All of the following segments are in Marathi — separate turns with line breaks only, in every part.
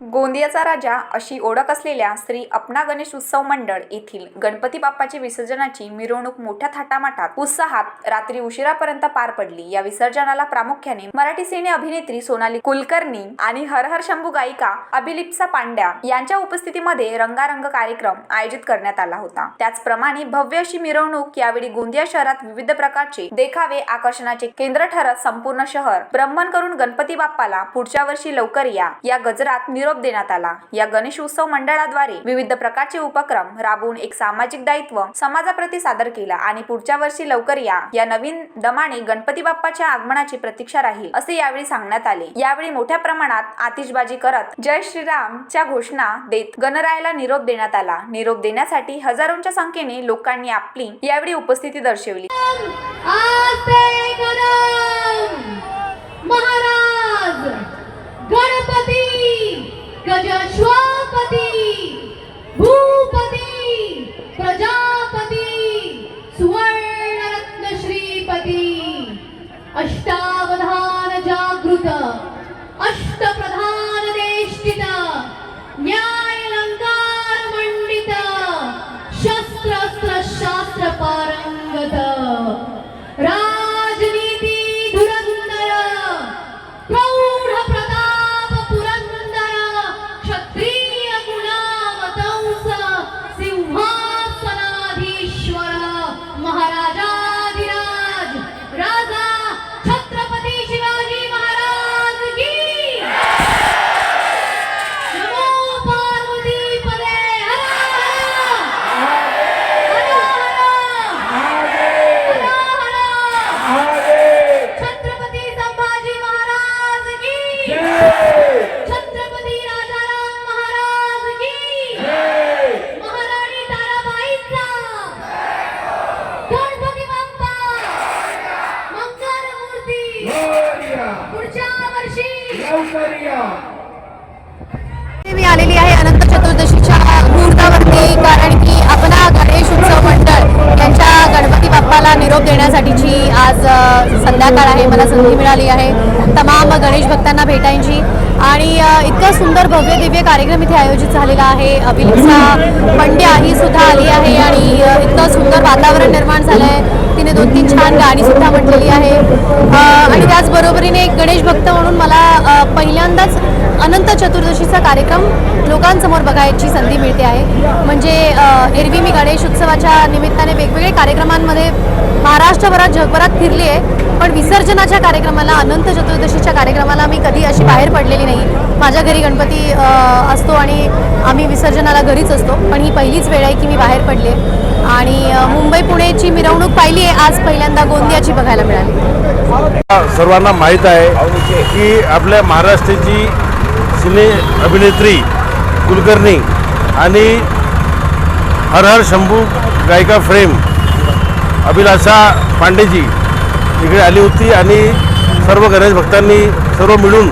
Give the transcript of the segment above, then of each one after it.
गोंदियाचा राजा अशी ओळख असलेल्या श्री अपना गणेश उत्सव मंडळ येथील गणपती बाप्पाची विसर्जनाची मिरवणूक मोठ्या थाटामाटात उत्साहात रात्री उशिरापर्यंत पार पडली. या विसर्जनाला प्रामुख्याने मराठी सिने अभिनेत्री सोनाली कुलकर्णी आणि हर हर शंभू गायिका अभिलिप्सा पांड्या यांच्या उपस्थितीमध्ये रंगारंग कार्यक्रम आयोजित करण्यात आला होता. त्याचप्रमाणे भव्य अशी मिरवणूक यावेळी गोंदिया शहरात विविध प्रकारचे देखावे आकर्षणाचे केंद्र ठरत संपूर्ण शहर ब्रह्मन करून गणपती बाप्पाला पुढच्या वर्षी लवकर या. या गजरात निरोप देण्यात आला. या गणेश उत्सव मंडळाद्वारे विविध प्रकारचे उपक्रम राबवून एक सामाजिक दायित्व समाजाप्रती सादर केला आणि पुढच्या वर्षी लवकर या या नवीन दमाने गणपती बाप्पाच्या आगमनाची प्रतीक्षा राहील असे यावेळी सांगण्यात आले. यावेळी मोठ्या प्रमाणात आतिषबाजी करत जय श्रीरामच्या घोषणा देत गणरायाला निरोप देण्यात आला. निरोप देण्यासाठी हजारोंच्या संख्येने लोकांनी आपली यावेळी उपस्थिती दर्शवली.
मी आलेली आहे अनंत चतुर्दशीच्या मुहूर्तावरती कारण की आपला गणेश उत्सव मंडळ यांच्या गणपती बाप्पाला निरोप देण्यासाठीची आज संध्याकाळ आहे मला संधी मिळाली आहे. तमाम गणेश भक्तांना भेटायची. आणि इतका सुंदर भव्य दिव्य कार्यक्रम इथे आयोजित झालेला आहे. अभिलिप्सा पंड्या ही सुद्धा आली आहे आणि इतकं सुंदर वातावरण निर्माण झालं आहे तिने दोन तीन छान गाणी सुद्धा म्हटलेली आहे. त्याचबरोबरीने एक गणेश भक्त म्हणून मला पहिल्यांदाच अनंत चतुर्दशीचा कार्यक्रम लोकांसमोर बघायची संधी मिळते आहे. म्हणजे एरवी मी गणेश उत्सवाच्या निमित्ताने वेगवेगळ्या कार्यक्रमांमध्ये महाराष्ट्रभरात जगभरात फिरली आहे. पण विसर्जनाच्या कार्यक्रमाला अनंत चतुर्दशीच्या कार्यक्रमाला मी कधी अशी बाहेर पडलेली नाही. माझ्या घरी गणपती असतो आणि आम्ही विसर्जनाला घरीच असतो. पण ही पहिलीच वेळ आहे की मी बाहेर पडले आणि मुंबई पुणेची मिरवणूक पाहिली आहे. आज पहिल्यांदा गोंदियाची बघायला मिळाली.
सर्वांना माहीत आहे की आपल्या महाराष्ट्राची सिने अभिनेत्री कुलकर्णी आणि हर हर शंभू गायिका फ्रेम अभिलाषा पांडेजी इकडे आली होती आणि सर्व गणेश भक्तांनी सर्व मिळून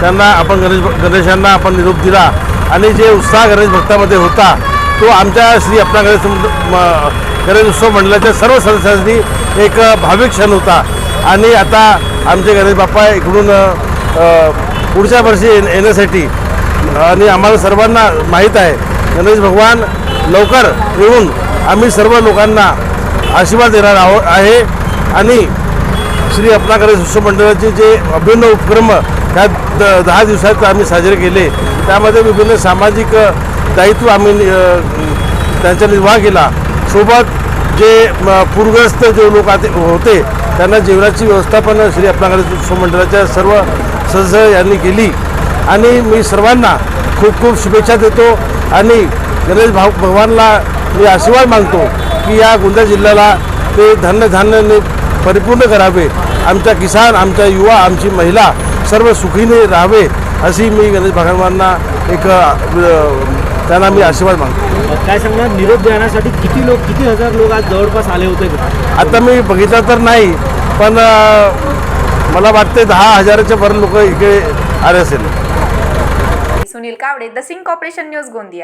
त्यांना आपण गणेश गणेशांना आपण निरोप दिला आणि जे उत्साह गणेश भक्तामध्ये होता तो आमच्या श्री अपना गणेश म- गणेश उत्सव मंडळाच्या सर्व सदस्यांनी एक भाविक क्षण होता. आणि आता आमचे गणेश बाप्पा इकडून पुढच्या वर्षी ये येण्यासाठी आणि आम्हाला सर्वांना माहीत आहे गणेश भगवान लवकर येऊन आम्ही सर्व लोकांना आशीर्वाद देणार आहो आहे. आणि श्री अपनाकडे गणेश उत्सव मंडळाचे जे अभिन्न उपक्रम ह्या द दहा दिवसात आम्ही साजरे केले त्यामध्ये विभिन्न सामाजिक दायित्व आम्ही त्यांचा निर्वाह केला. सोबत जे पूरग्रस्त जे लोक आते होते त्यांना जेवणाची व्यवस्था पण श्री आपणाकडे मंडळाच्या सर्व सदस्य यांनी केली. आणि मी सर्वांना खूप खूप शुभेच्छा देतो आणि गणेश भाव भगवानला मी आशीर्वाद मागतो की या गोंदिया जिल्ह्याला ते धान्य धान्याने परिपूर्ण करावे. आमच्या किसान आमच्या युवा आमची महिला सर्व सुखीने राहावे अशी मी गणेश भगवानांना एक त्यांना मी आशीर्वाद मागतो
काय सांगणार? निरोप देण्यासाठी किती लोक किती हजार लोक आज जवळपास आले होते?
आता मी बघितलं तर नाही पण मला वाटते दहा हजाराच्या वर लोक इकडे आले असेल.
Sunil Kawade the Singh corporation news Gondia.